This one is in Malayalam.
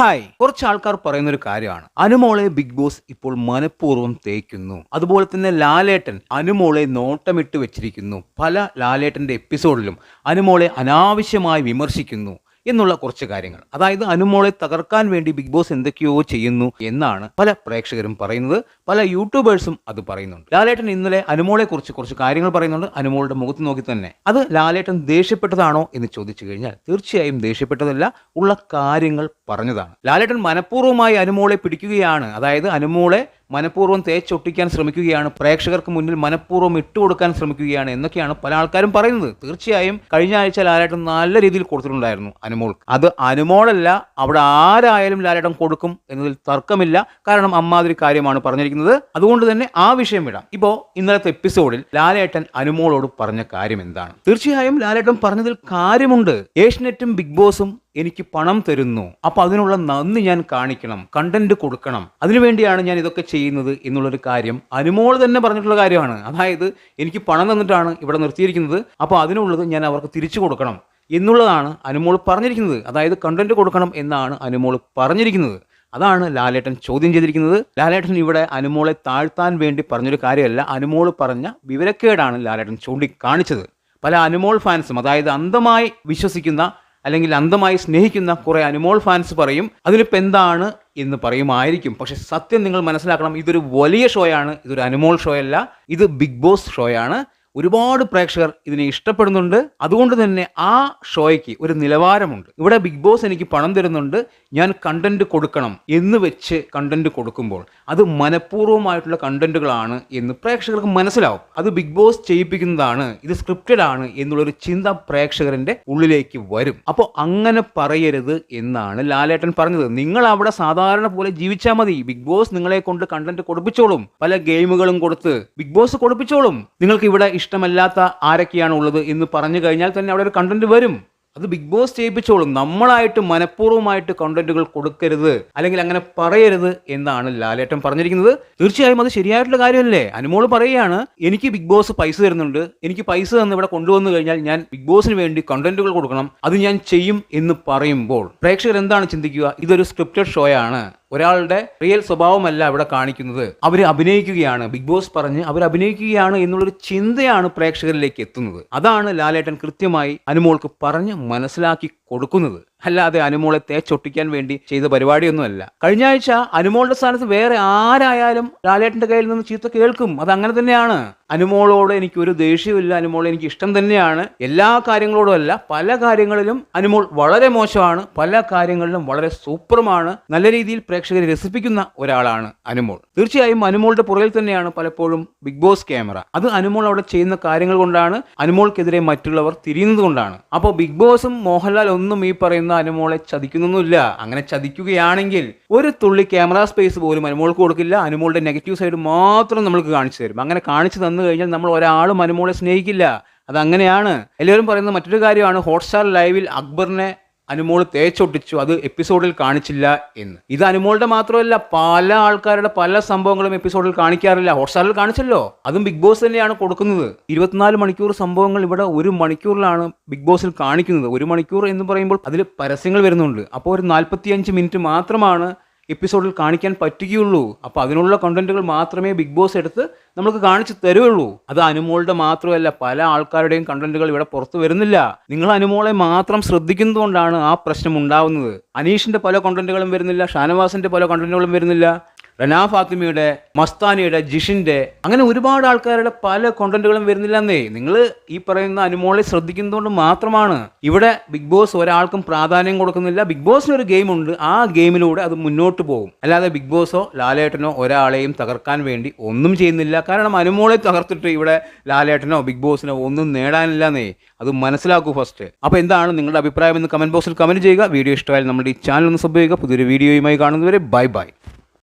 ഹായ്. കുറച്ച് ആൾക്കാർ പറയുന്ന ഒരു കാര്യമാണ്. അനുമോളെ ബിഗ് ബോസ് ഇപ്പോൾ മനഃപൂർവം തേക്കുന്നു. അതുപോലെ തന്നെ ലാലേട്ടൻ അനുമോളെ നോട്ടമിട്ട് വെച്ചിരിക്കുന്നു. പല ലാലേട്ടന്റെ എപ്പിസോഡിലും അനുമോളെ അനാവശ്യമായി വിമർശിക്കുന്നു. എന്നുള്ള കുറച്ച് കാര്യങ്ങൾ. അതായത് അനുമോളെ തകർക്കാൻ വേണ്ടി ബിഗ് ബോസ് എന്തൊക്കെയോ ചെയ്യുന്നു എന്നാണ് പല പ്രേക്ഷകരും പറയുന്നത്. പല യൂട്യൂബേഴ്സും അത് പറയുന്നുണ്ട്. ലാലേട്ടൻ ഇന്നലെ അനുമോളെ കുറിച്ച് കുറച്ച് കാര്യങ്ങൾ പറയുന്നുണ്ട്. അനുമോളുടെ മുഖത്ത് നോക്കി തന്നെ. അത് ലാലേട്ടൻ ദേഷ്യപ്പെട്ടതാണോ എന്ന് ചോദിച്ചു കഴിഞ്ഞാൽ തീർച്ചയായും ദേഷ്യപ്പെട്ടതല്ല ഉള്ള കാര്യങ്ങൾ പറഞ്ഞതാണ്. ലാലേട്ടൻ മനഃപൂർവമായി അനുമോളെ പിടിക്കുകയാണ്. അതായത് അനുമോളെ മനഃപൂർവം തേച്ചൊട്ടിക്കാൻ ശ്രമിക്കുകയാണ്. പ്രേക്ഷകർക്ക് മുന്നിൽ മനഃപൂർവം ഇട്ടുകൊടുക്കാൻ ശ്രമിക്കുകയാണ് എന്നൊക്കെയാണ് പല ആൾക്കാരും പറയുന്നത്. തീർച്ചയായും കഴിഞ്ഞ ആഴ്ച ലാലേട്ടൻ നല്ല രീതിയിൽ കൊടുത്തിട്ടുണ്ടായിരുന്നു അനുമോൾ. അത് അനുമോളല്ല അവിടെ ആരായാലും ലാലേട്ടൻ കൊടുക്കും എന്നതിൽ തർക്കമില്ല. കാരണം അമ്മാതിരി കാര്യമാണ് പറഞ്ഞിരിക്കുന്നത്. അതുകൊണ്ട് തന്നെ ആ വിഷയം വിടാം. ഇപ്പോൾ ഇന്നലത്തെ എപ്പിസോഡിൽ ലാലേട്ടൻ അനുമോളോട് പറഞ്ഞ കാര്യം എന്താണ്? തീർച്ചയായും ലാലേട്ടൻ പറഞ്ഞതിൽ കാര്യമുണ്ട്. ഏഷ്യനെറ്റും ബിഗ് ബോസും എനിക്ക് പണം തരുന്നു. അപ്പോൾ അതിനുള്ള നന്ദി ഞാൻ കാണിക്കണം. കണ്ടന്റ് കൊടുക്കണം. അതിനുവേണ്ടിയാണ് ഞാൻ ഇതൊക്കെ ചെയ്യുന്നത് എന്നുള്ളൊരു കാര്യം അനുമോൾ തന്നെ പറഞ്ഞിട്ടുള്ള കാര്യമാണ്. അതായത് എനിക്ക് പണം തന്നിട്ടാണ് ഇവിടെ നിർത്തിയിരിക്കുന്നത്. അപ്പോൾ അതിനുള്ളത് ഞാൻ അവർക്ക് തിരിച്ചു കൊടുക്കണം എന്നുള്ളതാണ് അനുമോൾ പറഞ്ഞിരിക്കുന്നത്. അതായത് കണ്ടന്റ് കൊടുക്കണം എന്നാണ് അനുമോൾ പറഞ്ഞിരിക്കുന്നത്. അതാണ് ലാലേട്ടൻ ചോദ്യം ചെയ്തിരിക്കുന്നത്. ലാലേട്ടൻ ഇവിടെ അനുമോളെ താഴ്ത്താൻ വേണ്ടി പറഞ്ഞൊരു കാര്യമല്ല. അനുമോൾ പറഞ്ഞ വിവരക്കേടാണ് ലാലേട്ടൻ ചൂണ്ടിക്കാണിച്ചത്. പല അനുമോൾ ഫാൻസും അതായത് അന്ധമായി വിശ്വസിക്കുന്ന അല്ലെങ്കിൽ അന്ധമായി സ്നേഹിക്കുന്ന കുറേ അനുമോൾ ഫാൻസ് പറയും അതിലിപ്പോൾ എന്താണ്? എന്ന് പറയുമായിരിക്കും. പക്ഷെ സത്യം നിങ്ങൾ മനസ്സിലാക്കണം ഇതൊരു വലിയ ഷോയാണ് ഇതൊരു അനുമോൾ ഷോയല്ല ഇത് ബിഗ് ബോസ് ഷോയാണ് ഒരുപാട് പ്രേക്ഷകർ ഇതിനെ ഇഷ്ടപ്പെടുന്നുണ്ട്. അതുകൊണ്ട് തന്നെ ആ ഷോയ്ക്ക് ഒരു നിലവാരമുണ്ട്. ഇവിടെ ബിഗ് ബോസ് എനിക്ക് പണം തരുന്നുണ്ട്. ഞാൻ കണ്ടന്റ് കൊടുക്കണം എന്ന് വെച്ച് കണ്ടന്റ് കൊടുക്കുമ്പോൾ അത് മനഃപൂർവമായിട്ടുള്ള കണ്ടന്റുകളാണ് എന്ന് പ്രേക്ഷകർക്ക് മനസ്സിലാവും. അത് ബിഗ് ബോസ് ചെയ്യിപ്പിക്കുന്നതാണ് ഇത് സ്ക്രിപ്റ്റഡ് ആണ് എന്നുള്ളൊരു ചിന്ത പ്രേക്ഷകരുടെ ഉള്ളിലേക്ക് വരും. അപ്പോൾ അങ്ങനെ പറയരുത് എന്നാണ് ലാലേട്ടൻ പറഞ്ഞത്. നിങ്ങൾ അവിടെ സാധാരണ പോലെ ജീവിച്ചാൽ മതി. ബിഗ് ബോസ് നിങ്ങളെ കൊണ്ട് കണ്ടന്റ് കൊടുപ്പിച്ചോളും. പല ഗെയിമുകളും കൊടുത്ത് ബിഗ് ബോസ് കൊടുപ്പിച്ചോളും. നിങ്ങൾക്ക് ഇവിടെ ഇഷ്ടമല്ലാത്ത ആരൊക്കെയാണ് ഉള്ളത് എന്ന് പറഞ്ഞു കഴിഞ്ഞാൽ തന്നെ അവിടെ ഒരു കണ്ടന്റ് വരും. അത് ബിഗ് ബോസ് ചെയ്യിപ്പിച്ചോളും. നമ്മളായിട്ട് മനഃപൂർവമായിട്ട് കണ്ടന്റുകൾ കൊടുക്കരുത് അല്ലെങ്കിൽ അങ്ങനെ പറയരുത് എന്നാണ് ലാലേട്ടൻ പറഞ്ഞിരിക്കുന്നത്. തീർച്ചയായും അത് ശരിയായിട്ടുള്ള കാര്യമല്ലേ? അനുമോൾ പറയുകയാണ് എനിക്ക് ബിഗ് ബോസ് പൈസ തരുന്നുണ്ട്. എനിക്ക് പൈസ തന്ന് ഇവിടെ കൊണ്ടുവന്നു കഴിഞ്ഞാൽ ഞാൻ ബിഗ് ബോസിന് വേണ്ടി കണ്ടന്റുകൾ കൊടുക്കണം. അത് ഞാൻ ചെയ്യും എന്ന് പറയുമ്പോൾ. പ്രേക്ഷകർ എന്താണ് ചിന്തിക്കുക? ഇതൊരു സ്ക്രിപ്റ്റഡ് ഷോയാണ് ഒരാളുടെ റിയൽ സ്വഭാവമല്ല അവിടെ കാണിക്കുന്നത്. അവർ അഭിനയിക്കുകയാണ്. ബിഗ് ബോസ് പറഞ്ഞ് അവർ അഭിനയിക്കുകയാണ് എന്നുള്ളൊരു ചിന്തയാണ് പ്രേക്ഷകരിലേക്ക് എത്തുന്നത്. അതാണ് ലാലേട്ടൻ കൃത്യമായി അനുമോൾക്ക് പറഞ്ഞ് മനസ്സിലാക്കി കൊടുക്കുന്നത്. അല്ലാതെ അനുമോളെ തേച്ചൊട്ടിക്കാൻ വേണ്ടി ചെയ്ത പരിപാടിയൊന്നുമല്ല. കഴിഞ്ഞ ആഴ്ച അനുമോളുടെ സ്ഥാനത്ത് വേറെ ആരായാലും ലാലേട്ടന്റെ കയ്യിൽ നിന്ന് ചീത്ത കേൾക്കും. അത് അങ്ങനെ തന്നെയാണ്. അനുമോളോട് എനിക്ക് ഒരു ദേഷ്യമില്ല അനുമോൾ എനിക്ക് ഇഷ്ടം തന്നെയാണ്. എല്ലാ കാര്യങ്ങളോടും അല്ല പല കാര്യങ്ങളിലും അനുമോൾ വളരെ മോശമാണ്. പല കാര്യങ്ങളിലും വളരെ സൂപ്പറുമാണ്. നല്ല രീതിയിൽ പ്രേക്ഷകരെ രസിപ്പിക്കുന്ന ഒരാളാണ് അനുമോൾ. തീർച്ചയായും അനുമോളുടെ പുറകിൽ തന്നെയാണ് പലപ്പോഴും ബിഗ് ബോസ് ക്യാമറ. അത് അനുമോൾ അവിടെ ചെയ്യുന്ന കാര്യങ്ങൾ കൊണ്ടാണ് അനുമോൾക്കെതിരെ മറ്റുള്ളവർ തിരിയുന്നത് കൊണ്ടാണ്. അപ്പോൾ ബിഗ് ബോസും മോഹൻലാൽ ഒന്നും ഈ പറയുന്ന അനുമോളെ ചതിക്കുന്നൊന്നുമില്ല. അങ്ങനെ ചതിക്കുകയാണെങ്കിൽ ഒരു തുള്ളി ക്യാമറ സ്പേസ് പോലും അനുമോൾക്ക് കൊടുക്കില്ല. അനുമോളുടെ നെഗറ്റീവ് സൈഡ് മാത്രം നമ്മൾക്ക് കാണിച്ചു തരും. അങ്ങനെ കാണിച്ചു തന്നു കഴിഞ്ഞാൽ നമ്മൾ ഒരാളും അനുമോളെ സ്നേഹിക്കില്ല. അതങ്ങനെയാണ്. എല്ലാവരും പറയുന്ന മറ്റൊരു കാര്യമാണ്. ഹോട്ട്സ്റ്റാർ ലൈവിൽ അക്ബറിനെ അനുമോൾ തേച്ചൊട്ടിച്ചു അത് എപ്പിസോഡിൽ കാണിച്ചില്ല എന്ന്. ഇത് അനുമോളുടെ മാത്രമല്ല പല ആൾക്കാരുടെ പല സംഭവങ്ങളും എപ്പിസോഡിൽ കാണിക്കാറില്ല. ഹോട്ട്സ്റ്റാറിൽ കാണിച്ചല്ലോ. അതും ബിഗ് ബോസ് തന്നെയാണ് കൊടുക്കുന്നത്. ഇരുപത്തിനാല് മണിക്കൂർ സംഭവങ്ങൾ ഇവിടെ ഒരു മണിക്കൂറിലാണ് ബിഗ് ബോസിൽ കാണിക്കുന്നത്. ഒരു മണിക്കൂർ എന്ന് പറയുമ്പോൾ അതിൽ പരസ്യങ്ങൾ വരുന്നുണ്ട്. അപ്പോൾ ഒരു നാൽപ്പത്തിയഞ്ച് മിനിറ്റ് മാത്രമാണ് എപ്പിസോഡിൽ കാണിക്കാൻ പറ്റുകയുള്ളൂ. അപ്പോൾ അതിനുള്ള കണ്ടന്റുകൾ മാത്രമേ ബിഗ് ബോസ് എടുത്ത് നമുക്ക് കാണിച്ചു തരുള്ളൂ അത് അനുമോളുടെ മാത്രമല്ല പല ആൾക്കാരുടെയും കണ്ടന്റുകൾ ഇവിടെ പുറത്തു വരുന്നില്ല. നിങ്ങൾ അനുമോളെ മാത്രം ശ്രദ്ധിക്കുന്നതുകൊണ്ടാണ് ആ പ്രശ്നം ഉണ്ടാവുന്നത്. അനീഷിന്റെ പല കണ്ടന്റുകളും വരുന്നില്ല ഷാനവാസിന്റെ പല കണ്ടന്റുകളും വരുന്നില്ല. റനാ ഫാത്തിമയുടെ മസ്താനിയുടെ ജിഷിന്റെ അങ്ങനെ ഒരുപാട് ആൾക്കാരുടെ പല കോണ്ടന്റുകളും വരുന്നില്ലെന്നേ. നിങ്ങൾ ഈ പറയുന്ന അനുമോളെ ശ്രദ്ധിക്കുന്നതുകൊണ്ട് മാത്രമാണ്. ഇവിടെ ബിഗ് ബോസ് ഒരാൾക്കും പ്രാധാന്യം കൊടുക്കുന്നില്ല. ബിഗ് ബോസിന് ഒരു ഗെയിം ഉണ്ട്. ആ ഗെയിമിലൂടെ അത് മുന്നോട്ട് പോകും. അല്ലാതെ ബിഗ് ബോസോ ലാലേട്ടനോ ഒരാളെയും തകർക്കാൻ വേണ്ടി ഒന്നും ചെയ്യുന്നില്ല. കാരണം അനുമോളെ തകർത്തിട്ട് ഇവിടെ ലാലേട്ടനോ ബിഗ് ബോസിനോ ഒന്നും നേടാനില്ലെന്നേ. അത് മനസ്സിലാക്കൂ ഫസ്റ്റ് അപ്പോൾ എന്താണ് നിങ്ങളുടെ അഭിപ്രായം എന്ന് കമന്റ് ബോക്സിൽ കമന്റ് ചെയ്യുക. വീഡിയോ ഇഷ്ടമായാലും നമ്മുടെ ഈ ചാനൽ ഒന്ന് സബ് ചെയ്യുക. പുതിയൊരു വീഡിയോയുമായി കാണുന്നവരെ ബൈ ബൈ